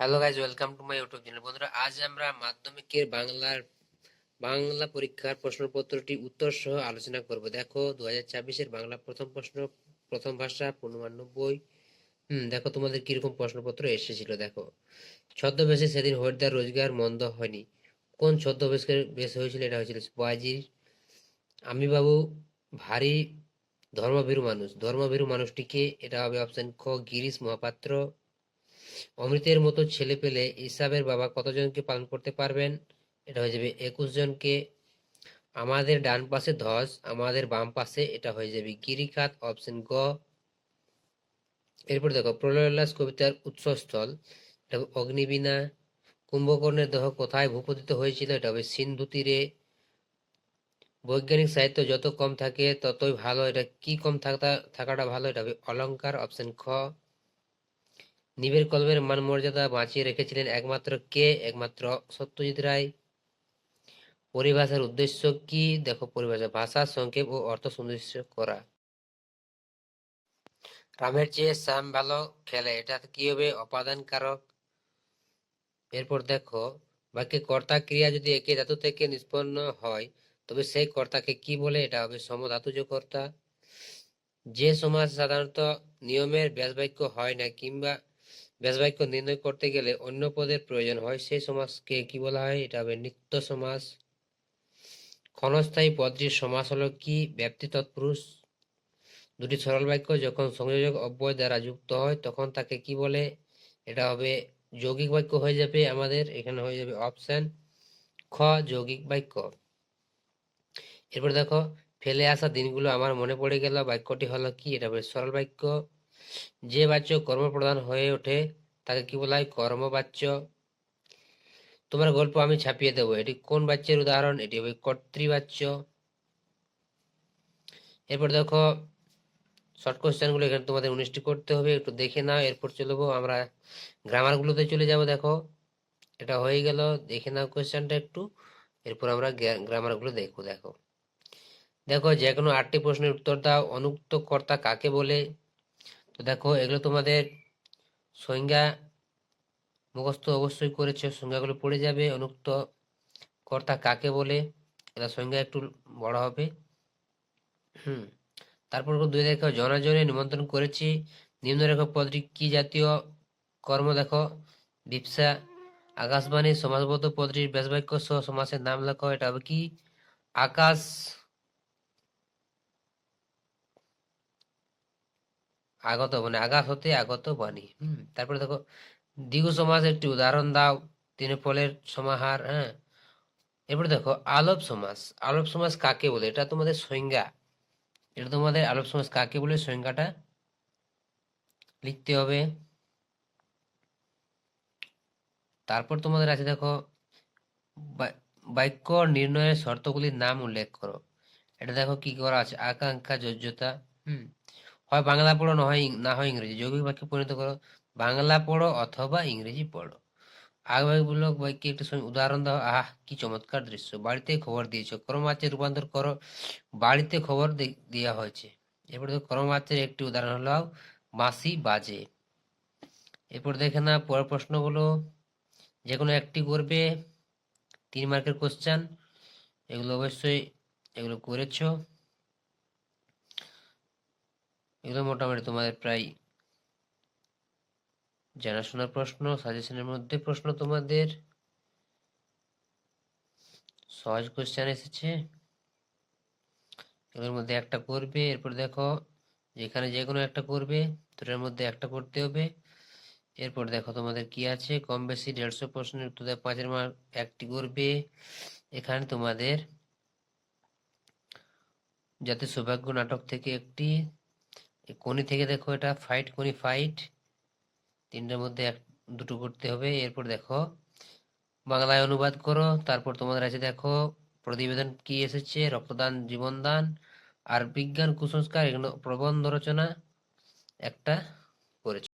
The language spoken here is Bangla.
Hello guys welcome to my YouTube channel বন্ধুরা, আজ আমরা মাধ্যমিকের বাংলার, বাংলা পরীক্ষার প্রশ্নপত্রটি উত্তর সহ আলোচনা করব। দেখো দু হাজার বাংলা প্রথম প্রশ্ন, প্রথম ভাষা পূর্ণমানব্বই হুম, দেখো তোমাদের কীরকম প্রশ্নপত্র এসেছিল, দেখো। ছদ্মবেশে সেদিন হরিদ্বার রোজগার মন্দ হয়নি। কোন ছদ্মবেশকে বেশ হয়েছিল? এটা হয়েছিল বয়াজির আমি বাবু ভারী ধর্মভীরু মানুষ। ধর্মভীরু মানুষটিকে এটা হবে অপশন খ গিরিশ মহাপাত্র। অমৃতের মতো ছেলে পেলে ইসাবের বাবা কতজনকে পালন করতে পারবেন? এটা হয়ে যাবে একুশ জনকে। আমাদের ডান পাশে ধস, আমাদের বাম পাশে এটা হয়ে যাবে গিরিখাত, অপশন গ। এরপর দেখো প্রলয়োল্লাস কবিতার উৎসস্থল। হবে অগ্নিবীণা। কুম্ভকর্ণের দেহ কোথায় ভূপতিত হয়েছিল? এটা হবে সিন্ধু তীরে। বৈজ্ঞানিক সাহিত্য যত কম থাকে, ততই ভালো। এটা কি কম থাকা থাকাটা ভালো? এটা হবে অলংকার অপশন খ। নিবের কলমের মান মর্যাদা বাঁচিয়ে রেখেছিলেন একমাত্র কে? একমাত্র সত্যজিৎ রায়। পরিভাষার উদ্দেশ্য কি? দেখো, পরিভাষা, ভাষা, সংক্ষেপ ও অর্থ সুনিশ্চিত করা। রামের চেয়ে শ্যাম ভালো খেলে, এটা কি হবে? অপাদান কারক এরপর দেখো, বাক্যে কর্তা ক্রিয়া যদি একে ধাতু থেকে নিষ্পন্ন হয়, তবে সেই কর্তাকে কি বলে? এটা হবে সমধাতুজ কর্তা। যে সমাজ সাধারণত নিয়মের ব্যাসবাক্য হয় না, কিংবা ব্যাসবাক্য নির্ণয় করতে গেলে অন্য পদের প্রয়োজন হয়। সেই সমাজকে কি বলা হয়? এটা হবে নিত্য সমাস। ক্ষণস্থায়ী পদটির সমাস হলো কি? ব্যক্তি তৎপুরুষ। দুটি সরল বাক্য যখন সংযোজক অব্যয় দ্বারা যুক্ত হয়, তখন তাকে কি বলে? এটা হবে যৌগিক বাক্য হয়ে যাবে আমাদের। এখানে হয়ে যাবে অপশন খ, যৌগিক বাক্য। এরপর দেখো, ফেলে আসা দিনগুলো আমার মনে পড়ে গেল। বাক্যটি হলো কি? এটা হবে সরল বাক্য। যে বাচ্য কর্মপ্রধান হয়ে ওঠে, তাকে কি বলা হয় কর্মবাচ্য তোমার গল্প আমি ছাপিয়ে দেবো। এটি কোন বাচ্যের উদাহরণ? এটি হবে কর্তৃবাচ্য এরপর দেখো শর্ট কোশ্চেনগুলো এখানে তোমাদের উনিশটি করতে হবে। একটু দেখে নাও, এরপর চলবো আমরা গ্রামারগুলোতে চলে যাব, দেখো। এটা হয়ে গেল, দেখে নাও কোয়েশ্চেনটা একটু। এরপর আমরা গ্রামারগুলো দেখব, দেখো। দেখো, যে কোনো আটটি প্রশ্নের উত্তর দাও। অনুক্ত কর্তা কাকে বলে? তো দেখো, এগুলো তোমাদের সংজ্ঞা মুখস্থ অবশ্যই করেছে, সংজ্ঞাগুলো পড়ে যাবে। অনুক্ত কর্তা কাকে বলে এটা সংজ্ঞা একটু বড় হবে। হুম, তারপর দুই দেখো জনাজনে নিমন্ত্রণ করেছি। নিম্নরেখক পদটি কি জাতীয় কর্ম? দেখো বিপসা আকাশবাণী সমাজবদ্ধ পদটির ব্যাসবাক্য সহ সমাসের নাম লেখো এটা হবে কি? আকাশ আগত মানে আকাশ হতে আগত বাণী। হম, তারপরে দেখো দ্বিগু সমাস একটি উদাহরণ দাও তিন ফলের সমাহার হ্যাঁ? এরপরে দেখো, আলপ সমাস আলপ সমাস কাকে বলে? এটা তোমাদের সংজ্ঞা। এটা তোমাদের আলপ সমাস কাকে বলে? সংজ্ঞাটা লিখতে হবে। তারপর তোমাদের আছে দেখো বাক্য নির্ণয়ের শর্তগুলির নাম উল্লেখ করো। এটা দেখো কি করা আছে? আকাঙ্ক্ষা যোগ্যতা হুম? হয় বাংলা পড়ো, না হয় না হয় ইংরেজি। যৌগিক বাক্যে পরিণত করো, বাংলা পড়ো অথবা ইংরেজি পড়ো। আগবাগমূলক বাক্যে একটু উদাহরণ দাও। আহ, কি চমৎকার দৃশ্য। বাড়িতে খবর দিয়েছ। কর্মবাচ্যে রূপান্তর করো। বাড়িতে খবর দেওয়া হয়েছে। এরপর দেখো কর্মবাচ্যের একটি উদাহরণ হলো, মাসি বাজে। এরপর দেখে না পরের প্রশ্নগুলো। যে কোনো একটি করবে, তিন মার্কের কোশ্চেন এগুলো অবশ্যই, এগুলো করেছ। এগুলো মোটামুটি তোমাদের প্রায় জানাশোনার প্রশ্ন সাজেশনের মধ্যে প্রশ্ন তোমাদের। সহজ কোশ্চেন এসেছে। এগুলোর মধ্যে একটা করবে, এরপর দেখো যেখানে যে কোনো একটা করবে দুটার মধ্যে একটা করতে হবে। এরপর দেখো তোমাদের কি আছে, কম বেশি দেড়শো প্রশ্নের উত্তর দেয় পাঁচের মার্ক একটি করবে। এখানে তোমাদের যাতে সৌভাগ্য নাটক থেকে একটি কোনি থেকে দেখো এটা ফাইট কোনি ফাইট তিনটার মধ্যে এক, দুটো করতে হবে। এরপর দেখো, বাংলায় অনুবাদ করো। তারপর তোমাদের আছে দেখো, প্রতিবেদন কি এসেছে? রক্তদান, জীবনদান, আর বিজ্ঞান, কুসংস্কার, এগুলো প্রবন্ধ রচনা একটা করেছে